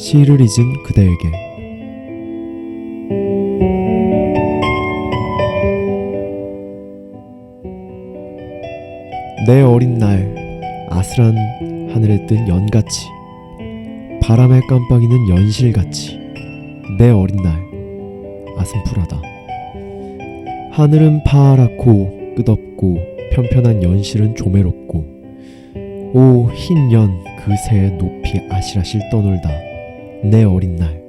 시를 잊은 그대에게. 내 어린 날 아슬한 하늘에 뜬 연같이 바람에 깜빡이는 연실같이 내 어린 날 아슴푸라다. 하늘은 파랗고 끝없고 편편한 연실은 조매롭고 오 흰 연 그 새에 높이 아실아실 떠놀다 내 어린 날.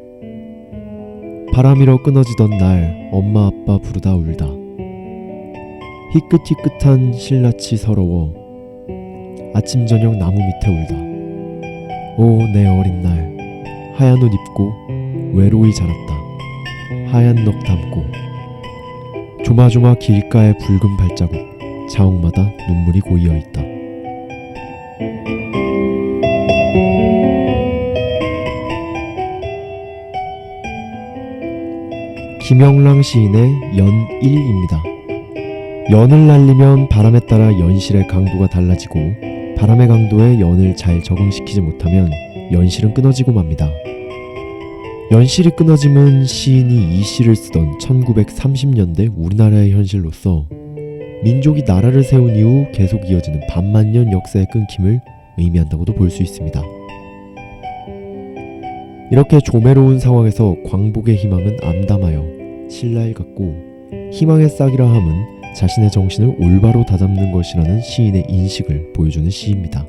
바람이로 끊어지던 날 엄마 아빠 부르다 울다. 희끗희끗한 실낯이 서러워 아침 저녁 나무 밑에 울다. 오 내 어린 날. 하얀 옷 입고 외로이 자랐다. 하얀 넋 담고 조마조마 길가의 붉은 발자국 자옥마다 눈물이 고이어 있다 김영랑 시인의 연일입니다. 연을 날리면 바람에 따라 연실의 강도가 달라지고 바람의 강도에 연을 잘 적응시키지 못하면 연실은 끊어지고 맙니다. 연실이 끊어짐은 시인이 이 시를 쓰던 1930년대 우리나라의 현실로서 민족이 나라를 세운 이후 계속 이어지는 반만년 역사의 끊김을 의미한다고도 볼 수 있습니다. 이렇게 조매로운 상황에서 광복의 희망은 암담하여 신라일 같고 희망의 싹이라 함은 자신의 정신을 올바로 다잡는 것이라는 시인의 인식을 보여주는 시입니다.